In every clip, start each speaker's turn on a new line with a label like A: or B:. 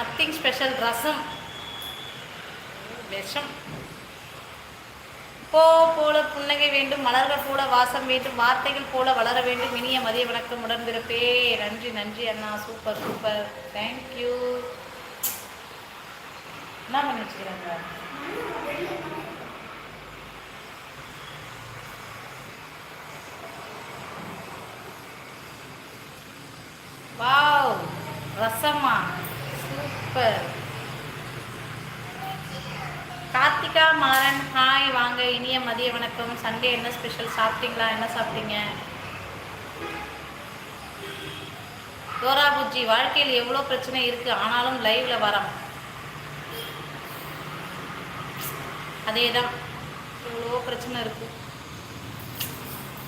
A: Nothing special ரசம். விஷம். போ போல புன்னகை வேண்டும் மலர்கள் போல வாசம் வேண்டும் வார்த்தைகள் போல வளர வேண்டும். இனிய மதிய வணக்கம் உடன்பிறப்பே. நன்றி நன்றி அண்ணா. Super super. தேங்க்யூ என்ன பண்ணி வச்சுக்கிறாங்க? வாவ் ரசமா? சூப்பர். கார்த்திகா மாறன் ஹாய் வாங்க. இனிய மதிய வணக்கம். சண்டே என்ன ஸ்பெஷல் சாப்பிட்டீங்களா? என்ன சாப்பிட்டீங்க? தோரா புஜ்ஜி வாழ்க்கையில் எவ்வளோ பிரச்சனை இருக்குது ஆனாலும் லைவ்ல வரோம். அதே தான் எவ்வளோ பிரச்சனை இருக்குது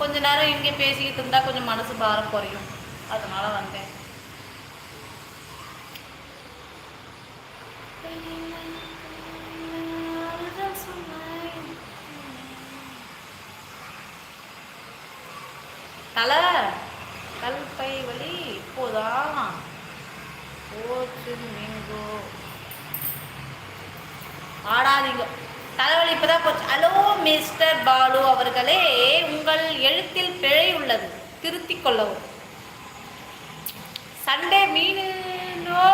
A: கொஞ்ச நேரம் இங்கே பேசிக்கிட்டு இருந்தால் கொஞ்சம் மனசு பாரம் குறையும். அதனால் வந்தேன். தலை கல்பை வலி இப்போதான் போச்சு நீங்கோ. ஆடாதீங்க தலைவலி இப்போதான் போச்சு. ஹலோ மிஸ்டர் பாலு அவர்களே உங்கள் எழுத்தில் பிழை உள்ளது. திருத்திக் கொள்ளவும். சண்டே மீனோ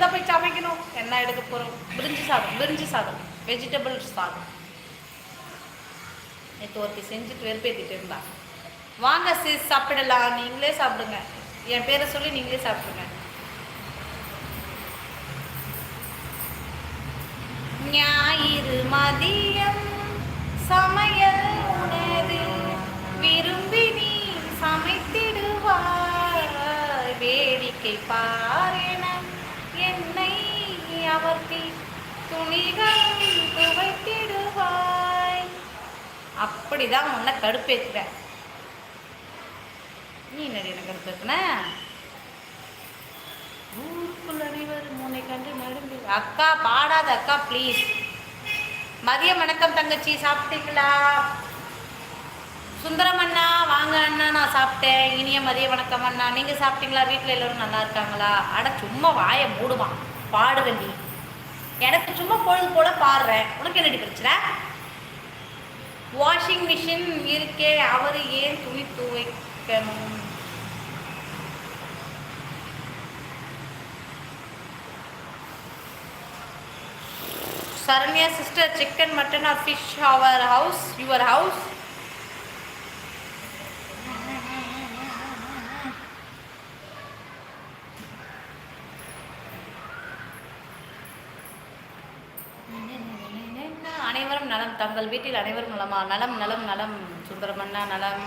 A: தான் போய் சமைக்கணும் என்ன எடுக்க போகிறோம் பிரிஞ்சு சாதம் பிரிஞ்சு சாதம் வெஜிடபிள் சாதம் நேற்று ஒருத்தி செஞ்சுட்டு வெறுப்பேற்றிட்டு இருந்தா வாங்க சிஸ் சாப்பிடலாம் நீங்களே சாப்பிடுங்க என் பேரை சொல்லி நீங்களே சாப்பிடுங்க ஞாயிறு மதியம் சமையல் உணவு விரும்பி நீ சமைத்திடுவார் வேடிக்கை பாரென என்னை அவர்த்தி துணிகள் துவைத்திடுவாய். அப்படிதான் உன்னை கடுப்பேத்துறேன் நீ என்னடி என்ன கடுப்பேத்துன ஊருக்குள் அனைவரும் கண்டு நடும்பி அக்கா பாடாத அக்கா ப்ளீஸ் மதியம் வணக்கம் தங்கச்சி சாப்பிட்டீங்களா? சுந்தரம் அண்ணா வாங்க அண்ணா நான் சாப்பிட்டேன். இனிய மதிய வணக்கம் அண்ணா. நீங்கள் சாப்பிட்டீங்களா? வீட்டில் எல்லோரும் நல்லா இருக்காங்களா? அட சும்மா வாயை மூடுவான். பாடுவேன் நீ. எனக்கு சும்மா பொழுது போல பாடுறேன். உனக்கு என்னடி பிரச்சனை? வாஷிங் மிஷின் இருக்கே. அவர் ஏன் துணி துவைக்கணும்? Saranya sister chicken mutton or fish our house your house அனைவரும் நலம் தங்கள் வீட்டில் அனைவரும் நலமா? நலம் நலம் நலம் சுந்தரமண்ணா நலம்.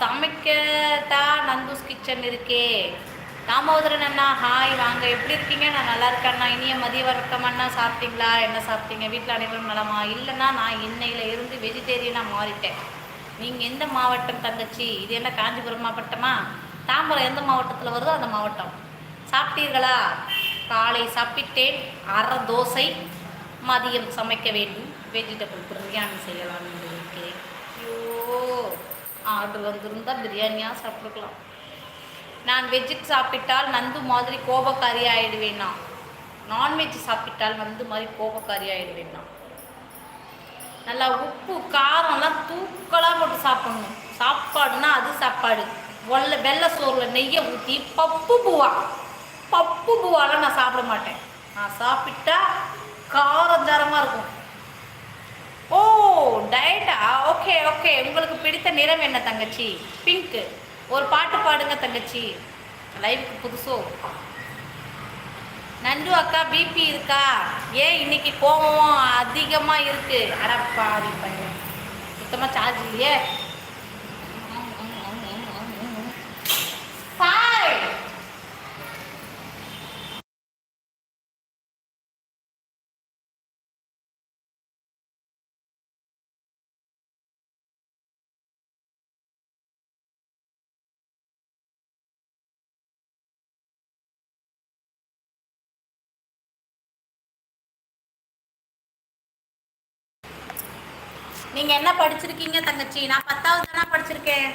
A: சமைக்கத்தான் நந்தூஸ் கிச்சன் இருக்கே. தாமோதரன் அண்ணா ஹாய் வாங்க. எப்படி இருக்கீங்க? நான் நல்லா இருக்கேன் அண்ணா. இனிய மதிய வணக்கம் அண்ணா. சாப்பிட்டீங்களா? என்ன சாப்பிட்டீங்க? வீட்டில் அனைவரும் நலமா? இல்லைன்னா நான் இன்னையில இருந்து வெஜிடேரியனாக மாறிட்டேன். நீங்கள் எந்த மாவட்டம் தங்கச்சி? இது என்ன காஞ்சிபுரம் மாவட்டமா? தாம்பரம் எந்த மாவட்டத்தில் வருதோ அந்த மாவட்டம். சாப்பிட்டீர்களா? காலை சாப்பிட்டேன். அரை தோசை. மதியம் சமைக்க வேண்டும். வெஜிடபிள் பிரியாணி செய்யலாம் என்று இருக்கிறேன் ஐயோ ஆர்டர் வந்திருந்தால் பிரியாணியாக சாப்பிட்டுக்கலாம். நான் வெஜ்ஜுக்கு சாப்பிட்டால் நந்து மாதிரி கோபக்காரி ஆயிடுவேன்? நான்வெஜ் சாப்பிட்டால் நந்து மாதிரி கோபக்காரி ஆகிடுவேண்ணா நல்லா உப்பு காரம்லாம் தூக்கலாக போட்டு சாப்பிடணும். சாப்பாடுனா அது சாப்பாடு. ஒல்ல வெள்ளை சோறில் நெய்யை ஊற்றி பப்பு பூவா. பப்பு பூவாலாம் நான் சாப்பிட மாட்டேன். நான் சாப்பிட்டா காரஞ்சாரமாக இருக்கும். ஓ டயட்டா ஓகே ஓகே உங்களுக்கு பிடித்த நிறம் என்ன தங்கச்சி? பிங்க்கு ஒரு பாட்டு பாடுங்க தங்கச்சி. லைஃப்க்கு புதுசோ? நண்டு அக்கா பிபி இருக்கா? ஏன் இன்னைக்கு கோபம் அதிகமாக இருக்கு? அடப்பா பையன். சுத்தமாக சார்ஜ் இல்லையே? ஹாய் நீங்க என்ன படிச்சிருக்கீங்க தங்கச்சி? நான் பத்தாவது தானே படிச்சிருக்கேன்.